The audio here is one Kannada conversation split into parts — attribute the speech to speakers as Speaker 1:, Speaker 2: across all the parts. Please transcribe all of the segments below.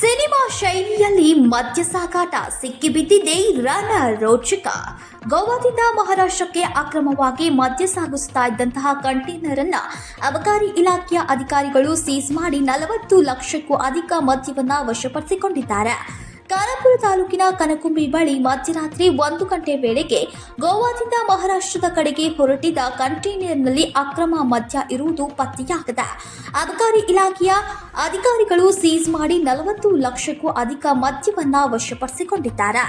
Speaker 1: ಸಿನಿಮಾ ಶೈಲಿಯಲ್ಲಿ ಮದ್ಯ ಸಾಗಾಟ ಸಿಕ್ಕಿಬಿದ್ದಿದೆ ರಣ ರೋಚಕ ಗೋವಾದಿಂದ ಮಹಾರಾಷ್ಟ್ರಕ್ಕೆ ಅಕ್ರಮವಾಗಿ ಮದ್ಯ ಸಾಗಿಸ್ತಾ ಇದ್ದಂತಹ ಕಂಟೈನರ್ ಅನ್ನ ಅಬಕಾರಿ ಇಲಾಖೆಯ ಅಧಿಕಾರಿಗಳು ಸೀಸ್ ಮಾಡಿ ನಲವತ್ತು ಲಕ್ಷಕ್ಕೂ ಅಧಿಕ ಮದ್ಯವನ್ನ ವಶಪಡಿಸಿಕೊಂಡಿದ್ದಾರೆ. ಖಾನಾಪುರ ತಾಲೂಕಿನ ಕನಕುಂಬಿ ಬಳಿ ಮಧ್ಯರಾತ್ರಿ ಒಂದು ಗಂಟೆ ವೇಳೆಗೆ ಗೋವಾದಿಂದ ಮಹಾರಾಷ್ಟ್ರದ ಕಡೆಗೆ ಹೊರಟಿದ್ದ ಕಂಟೈನರ್ನಲ್ಲಿ ಅಕ್ರಮ ಮದ್ಯ ಇರುವುದು ಪತ್ತೆಯಾಗಿದೆ. ಅಬಕಾರಿ ಇಲಾಖೆಯ ಅಧಿಕಾರಿಗಳು ಸೀಸ್ ಮಾಡಿ ನಲವತ್ತು ಲಕ್ಷಕ್ಕೂ ಅಧಿಕ ಮದ್ಯವನ್ನು ವಶಪಡಿಸಿಕೊಂಡಿದ್ದಾರೆ.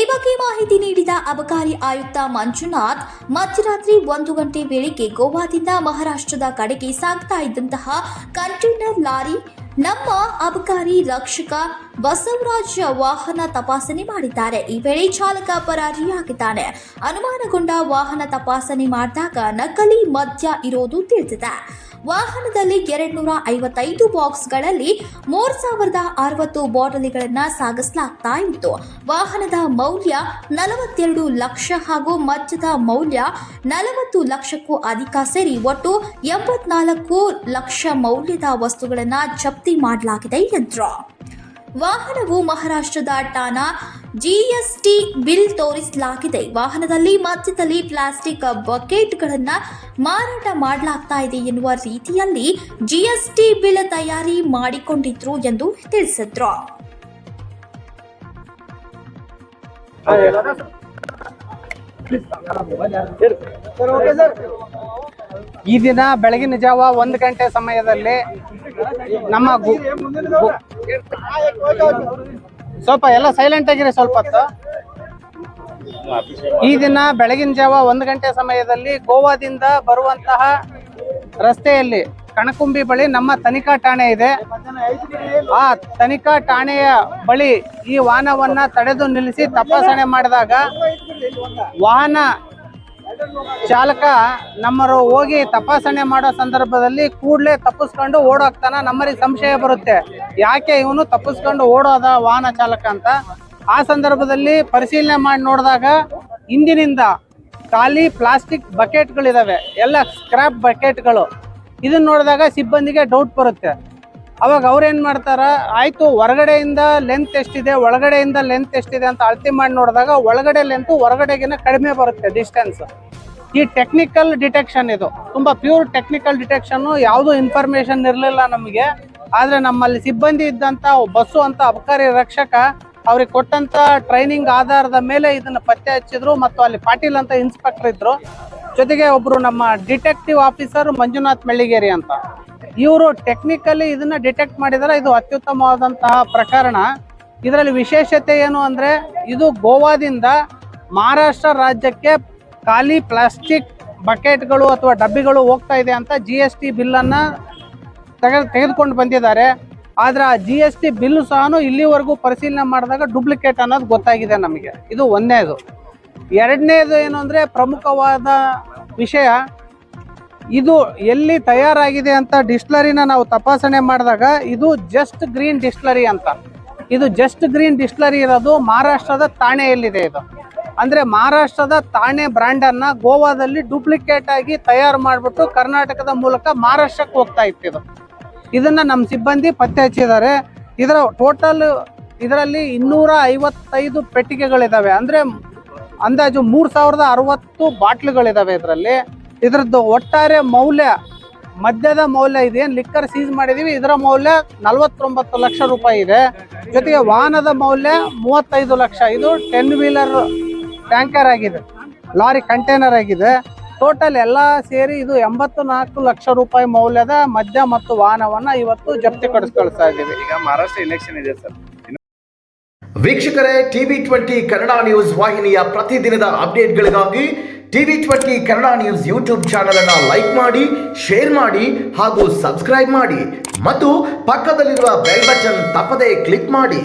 Speaker 1: ಈ ಬಗ್ಗೆ ಮಾಹಿತಿ ನೀಡಿದ ಅಬಕಾರಿ ಆಯುಕ್ತ ಮಂಜುನಾಥ್, ಮಧ್ಯರಾತ್ರಿ ಒಂದು ಗಂಟೆ ವೇಳೆಗೆ ಗೋವಾದಿಂದ ಮಹಾರಾಷ್ಟ್ರದ ಕಡೆಗೆ ಸಾಗ್ತಾ ಇದ್ದಂತಹ ಕಂಟೈನರ್ ಲಾರಿ ನಮ್ಮ ಅಬಕಾರಿ ರಕ್ಷಕ ಬಸವರಾಜ್ ವಾಹನ ತಪಾಸಣೆ ಮಾಡಿದ್ದಾರೆ. ಈ ವೇಳೆ ಚಾಲಕ ಪರಾರಿಯಾಗಿದ್ದಾನೆ ಅನುಮಾನಗೊಂಡ ವಾಹನ ತಪಾಸಣೆ ಮಾಡಿದಾಗ ನಕಲಿ ಮದ್ಯ ಇರೋದು ತಿಳಿದಿದೆ. ವಾಹನದಲ್ಲಿ ಎರಡ್ನೂರ ಐವತ್ತೈದು ಬಾಕ್ಸ್ಗಳಲ್ಲಿ ಮೂರ್ ಸಾವಿರದ ಅರವತ್ತು ಬಾಟಲಿಗಳನ್ನು ಸಾಗಿಸಲಾಗ್ತಾ ಇತ್ತು. ವಾಹನದ ಮೌಲ್ಯ ನಲವತ್ತೆರಡು ಲಕ್ಷ ಹಾಗೂ ಮದ್ಯದ ಮೌಲ್ಯ ನಲವತ್ತು ಲಕ್ಷಕ್ಕೂ ಅಧಿಕ ಸೇರಿ ಒಟ್ಟು ಎಂಬತ್ನಾಲ್ಕು ಲಕ್ಷ ಮೌಲ್ಯದ ವಸ್ತುಗಳನ್ನು ಜಪ್ತಿ ಮಾಡಲಾಗಿದೆ, ಎಂದರು. ವಾಹನವು ಮಹಾರಾಷ್ಟ್ರದ ಟಾನಾ ಜಿಎಸ್ಟಿ ಬಿಲ್ ತೋರಿಸಲಾಗಿದೆ. ವಾಹನದಲ್ಲಿ ಮಧ್ಯದಲ್ಲಿ ಪ್ಲಾಸ್ಟಿಕ್ ಬಕೆಟ್ಗಳನ್ನು ಮಾರಾಟ ಮಾಡಲಾಗ್ತಾ ಇದೆ ಎನ್ನುವ ರೀತಿಯಲ್ಲಿ ಜಿಎಸ್ಟಿ ಬಿಲ್ ತಯಾರಿ ಮಾಡಿಕೊಂಡಿದ್ರು ಎಂದು ತಿಳಿಸಿದ್ರು.
Speaker 2: ಈ ದಿನ ಬೆಳಗಿನ ಜಾವ ಒಂದು ಗಂಟೆ ಸಮಯದಲ್ಲಿ ನಮ್ಮ ಸ್ವಲ್ಪ ಎಲ್ಲ ಸೈಲೆಂಟ್ ಆಗಿರಿ ಸ್ವಲ್ಪ ಹೊತ್ತು. ಈ ದಿನ ಬೆಳಗಿನ ಜಾವ ಒಂದು ಗಂಟೆ ಸಮಯದಲ್ಲಿ ಗೋವಾದಿಂದ ಬರುವಂತಹ ರಸ್ತೆಯಲ್ಲಿ ಕಣಕುಂಬಿ ಬಳಿ ನಮ್ಮ ತನಿಖಾ ಠಾಣೆ ಇದೆ. ಆ ತನಿಖಾ ಠಾಣೆಯ ಬಳಿ ಈ ವಾಹನವನ್ನ ತಡೆದು ನಿಲ್ಲಿಸಿ ತಪಾಸಣೆ ಮಾಡಿದಾಗ ವಾಹನ ಚಾಲಕ ನಮ್ಮರು ಹೋಗಿ ತಪಾಸಣೆ ಮಾಡೋ ಸಂದರ್ಭದಲ್ಲಿ ಕೂಡಲೇ ತಪ್ಪಿಸ್ಕೊಂಡು ಓಡೋಗ್ತಾನ. ನಮ್ಮರಿಗೆ ಸಂಶಯ ಬರುತ್ತೆ. ಯಾಕೆ ಇವನು ತಪ್ಪಿಸ್ಕೊಂಡು ಓಡೋದ ವಾಹನ ಚಾಲಕ ಅಂತ? ಆ ಸಂದರ್ಭದಲ್ಲಿ ಪರಿಶೀಲನೆ ಮಾಡಿ ನೋಡಿದಾಗ ಹಿಂದಿನಿಂದ ಖಾಲಿ ಪ್ಲಾಸ್ಟಿಕ್ ಬಕೆಟ್ಗಳಿದಾವೆ. ಎಲ್ಲ ಸ್ಕ್ರಾಪ್ ಬಕೆಟ್ಗಳು. ಇದನ್ನ ನೋಡಿದಾಗ ಸಿಬ್ಬಂದಿಗೆ ಡೌಟ್ ಬರುತ್ತೆ. ಅವಾಗ ಅವ್ರೇನು ಮಾಡ್ತಾರೆ? ಆಯಿತು, ಹೊರಗಡೆಯಿಂದ ಲೆಂತ್ ಎಷ್ಟಿದೆ, ಒಳಗಡೆಯಿಂದ ಲೆಂತ್ ಎಷ್ಟಿದೆ ಅಂತ ಅಳತೆ ಮಾಡಿ ನೋಡಿದಾಗ ಒಳಗಡೆ ಲೆಂತ್ ಹೊರಗಡೆಗಿನ ಕಡಿಮೆ ಬರುತ್ತೆ ಡಿಸ್ಟೆನ್ಸ್ ಈ ಟೆಕ್ನಿಕಲ್ ಡಿಟೆಕ್ಷನ್ ಇದು. ತುಂಬಾ ಪ್ಯೂರ್ ಟೆಕ್ನಿಕಲ್ ಡಿಟೆಕ್ಷನ್ ಯಾವುದು ಇನ್ಫಾರ್ಮೇಷನ್ ಇರಲಿಲ್ಲ ನಮಗೆ. ಆದ್ರೆ ನಮ್ಮಲ್ಲಿ ಸಿಬ್ಬಂದಿ ಇದ್ದಂತ, ಬಸ್ಸು ಅಂತ ಅಬಕಾರಿ ರಕ್ಷಕ ಅವ್ರಿಗೆ ಕೊಟ್ಟಂತ ಟ್ರೈನಿಂಗ್ ಆಧಾರದ ಮೇಲೆ ಇದನ್ನ ಪತ್ತೆ ಹಚ್ಚಿದ್ರು ಮತ್ತು ಅಲ್ಲಿ ಪಾಟೀಲ್ ಅಂತ ಇನ್ಸ್ಪೆಕ್ಟರ್ ಇದ್ರು. ಜೊತೆಗೆ ಒಬ್ರು ನಮ್ಮ ಡಿಟೆಕ್ಟಿವ್ ಆಫೀಸರ್ ಮಂಜುನಾಥ್ ಮೆಳ್ಳಿಗೇರಿ ಅಂತ. ಇವರು ಟೆಕ್ನಿಕಲಿ ಇದನ್ನ ಡಿಟೆಕ್ಟ್ ಮಾಡಿದರೆ. ಇದು ಅತ್ಯುತ್ತಮವಾದಂತಹ ಪ್ರಕರಣ. ಇದರಲ್ಲಿ ವಿಶೇಷತೆ ಏನು ಅಂದ್ರೆ, ಇದು ಗೋವಾದಿಂದ ಮಹಾರಾಷ್ಟ್ರ ರಾಜ್ಯಕ್ಕೆ ಖಾಲಿ ಪ್ಲಾಸ್ಟಿಕ್ ಬಕೆಟ್ಗಳು ಅಥವಾ ಡಬ್ಬಿಗಳು ಹೋಗ್ತಾ ಇದೆ ಅಂತ ಜಿ ಎಸ್ ಟಿ ಬಿಲ್ಲನ್ನು ತೆಗೆ ತೆಗೆದುಕೊಂಡು ಬಂದಿದ್ದಾರೆ. ಆದ್ರೆ ಆ ಜಿ ಎಸ್ ಟಿ ಬಿಲ್ ಸಹ ಇಲ್ಲಿವರೆಗೂ ಪರಿಶೀಲನೆ ಮಾಡಿದಾಗ ಡೂಪ್ಲಿಕೇಟ್ ಅನ್ನೋದು ಗೊತ್ತಾಗಿದೆ ನಮಗೆ. ಇದು ಒಂದನೇದು. ಎರಡನೇದು ಏನು ಅಂದ್ರೆ ಪ್ರಮುಖವಾದ ವಿಷಯ, ಇದು ಎಲ್ಲಿ ತಯಾರಾಗಿದೆ ಅಂತ ಡಿಸ್ಟ್ಲರಿನ ನಾವು ತಪಾಸಣೆ ಮಾಡಿದಾಗ ಇದು ಜಸ್ಟ್ ಗ್ರೀನ್ ಡಿಸ್ಟ್ಲರಿ ಅಂತ. ಇದು ಜಸ್ಟ್ ಗ್ರೀನ್ ಡಿಸ್ಟ್ಲರಿ ಇರೋದು ಮಹಾರಾಷ್ಟ್ರದ ತಾಣೆಯಲ್ಲಿದೆ ಇದು. ಅಂದ್ರೆ ಮಹಾರಾಷ್ಟ್ರದ ತಾಣೆ ಬ್ರ್ಯಾಂಡನ್ನು ಗೋವಾದಲ್ಲಿ ಡೂಪ್ಲಿಕೇಟ್ ಆಗಿ ತಯಾರು ಮಾಡಿಬಿಟ್ಟು ಕರ್ನಾಟಕದ ಮೂಲಕ ಮಹಾರಾಷ್ಟ್ರಕ್ಕೆ ಹೋಗ್ತಾ ಇತ್ತು ಇದು. ಇದನ್ನ ನಮ್ಮ ಸಿಬ್ಬಂದಿ ಪತ್ತೆ ಹಚ್ಚಿದ್ದಾರೆ. ಇದರ ಟೋಟಲ್ ಇದರಲ್ಲಿ ಇನ್ನೂರ ಐವತ್ತೈದು ಪೆಟ್ಟಿಗೆಗಳಿದಾವೆ. ಅಂದ್ರೆ ಅಂದಾಜು ಮೂರು ಸಾವಿರದ ಅರವತ್ತು ಬಾಟ್ಲುಗಳಿದಾವೆ ಇದರಲ್ಲಿ. ಇದರದ್ದು ಒಟ್ಟಾರೆ ಮೌಲ್ಯ, ಮದ್ಯದ ಮೌಲ್ಯ ಇದೇನು ಲಿಕ್ಕರ್ ಸೀಸ್ ಮಾಡಿದೀವಿ. ಇದರ ಮೌಲ್ಯ ನಲವತ್ತೊಂಬತ್ತು ಲಕ್ಷ ರೂಪಾಯಿ ಇದೆ. ಜೊತೆಗೆ ವಾಹನದ ಮೌಲ್ಯ ಮೂವತ್ತೈದು ಲಕ್ಷ. ಇದು ಟೆನ್ ವೀಲರ್ ಟ್ಯಾಂಕರ್ ಆಗಿದೆ. ಲಾರಿ ಕಂಟೈನರ್ ಆಗಿದೆ. ಟೋಟಲ್ ಎಲ್ಲ ಸೇರಿ ಇದು ಎಂಬತ್ತು ನಾಲ್ಕು ಲಕ್ಷ ರೂಪಾಯಿ ಮೌಲ್ಯದ ಮದ್ಯ ಮತ್ತು ವಾಹನವನ್ನ ಇವತ್ತು ಜಪ್ತಿ ಕಳಿಸ್ಕೊಳ್ತಾ ಇದ್ದೀವಿ.
Speaker 3: ಈಗ ಮಹಾರಾಷ್ಟ್ರ ಎಲೆಕ್ಷನ್ ಇದೆ ಸರ್.
Speaker 4: ವೀಕ್ಷಕರೇ ಟಿವಿ ಟ್ವೆಂಟಿ ಕನ್ನಡ ನ್ಯೂಸ್ ವಾಹಿನಿಯ ಪ್ರತಿದಿನದ ಅಪ್ಡೇಟ್ಗಳಿಗಾಗಿ TV twenty Kannada news YouTube channel ಅನ್ನು ಲೈಕ್ ಮಾಡಿ ಶೇರ್ ಮಾಡಿ ಹಾಗೂ ಸಬ್ಸ್ಕ್ರೈಬ್ ಮಾಡಿ. ಮತ್ತು ಪಕ್ಕದಲ್ಲಿರುವ ಬೆಲ್ ಬಟನ್ ತಪ್ಪದೇ ಕ್ಲಿಕ್ ಮಾಡಿ.